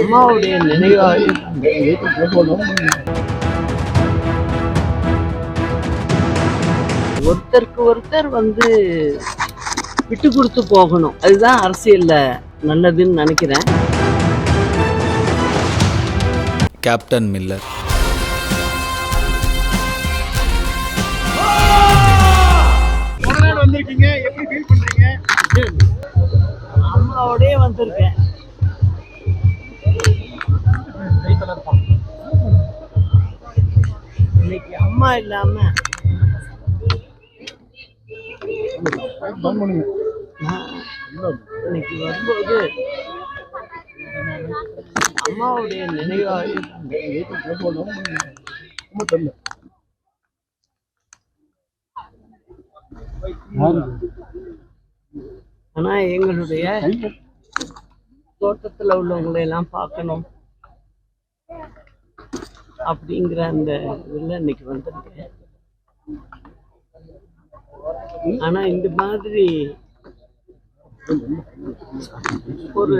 அம்மாவுடைய நினைவாக ஒருத்தருக்கு ஒருத்தர் வந்து விட்டு கொடுத்து போகணும். அதுதான் அரசியல்ல நல்லதுன்னு நினைக்கிறேன். கேப்டன் மில்லர் வந்திருக்கீங்க. எப்படி ஃபீல் பண்றீங்க? அம்மாவோடய வந்திருக்கேன். சுத்தமா இல்லாம. இன்னைக்கு வரும்போது அம்மாவுடைய நினைவாக ஆனா எங்களுடைய தோட்டத்துல உள்ளவங்களை எல்லாம் பார்க்கணும். அப்படிங்கிற அந்த இதுல இன்னைக்கு வந்திருக்கேன் ஆனா இந்த மாதிரி ஒரு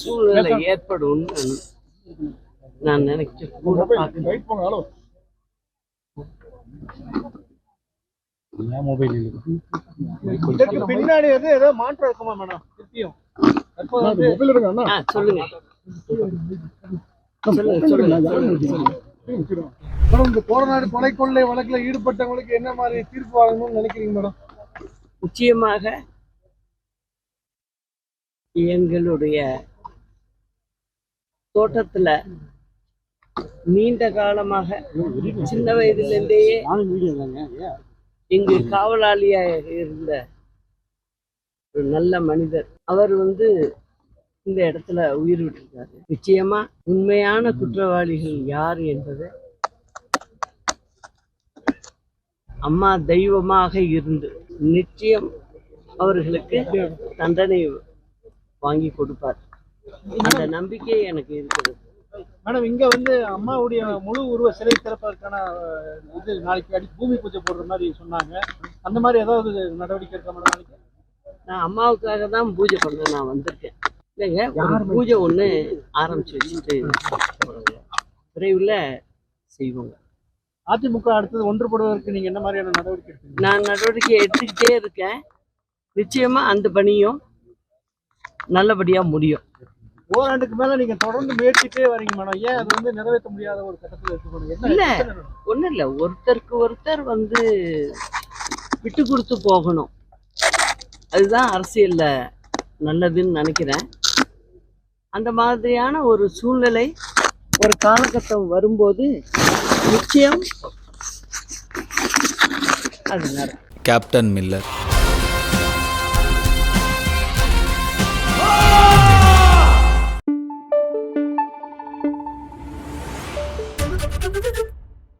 சூழ்நிலை ஏற்படும் நான் நினைச்சு கூட இதற்கு பின்னாடி வந்து ஏதோ மாற்றம் இருக்குமா மேடம் திருப்பியும். சொல்லுங்க. மேடம் இந்த கோரநாடு கொலை கொள்ளை வழக்குல ஈடுபட்டவங்களுக்கு என்ன மாதிரி தீர்ப்பு வழங்கணும்னு நினைக்கிறீங்க மேடம்? நிச்சயமாக எங்களுடைய தோட்டத்துல நீண்ட காலமாக சின்ன வயதிலிருந்தேயே இங்கு காவலாளியாக இருந்த ஒரு நல்ல மனிதர். அவர் வந்து இந்த இடத்துல உயிர் விட்டிருக்காரு. நிச்சயமா உண்மையான குற்றவாளிகள் யார் என்பதை அம்மா தெய்வமாக இருந்து நிச்சயம் அவர்களுக்கு தண்டனை வாங்கி கொடுப்பார். அந்த நம்பிக்கை எனக்கு இருக்கிறது. மேடம் இங்க வந்து அம்மாவுடைய முழு உருவ சிலை திறப்பதற்கான இது நாளைக்கு அடி பூமி பூஜை போடுற மாதிரி சொன்னாங்க. அந்த மாதிரி ஏதாவது நடவடிக்கை இருக்கா மேடம் நாளைக்கு? நான் அம்மாவுக்காக தான் பூஜை பண்ண நான் வந்திருக்கேன். இல்லைங்க ஒரு பூஜை ஒன்று ஆரம்பிச்சு வச்சுட்டு. விரைவில் செய்வோங்க. அதிமுக அடுத்தது ஒன்றுபடுவதற்கு நீங்க என்ன மாதிரியான நடவடிக்கை எடுப்பீங்க? நான் நடவடிக்கை எடுத்துக்கிட்டே இருக்கேன். நிச்சயமா அந்த பணியும் நல்லபடியா முடியும். ஓராண்டுக்கு மேல நீங்க தொடர்ந்து முயற்சிட்டே வரீங்க மேடம். ஏன் அது வந்து நிறைவேற்ற முடியாத ஒரு கட்டத்துல இருக்கு இல்ல. ஒன்றும் இல்லை. ஒருத்தருக்கு ஒருத்தர் வந்து விட்டு கொடுத்து போகணும். அதுதான் அரசியல்ல நல்லதுன்னு நினைக்கிறேன். அந்த மாதிரியான ஒரு சூழ்நிலை ஒரு காலகட்டம் வரும்போது நிச்சயம் அது கேப்டன் மில்லர்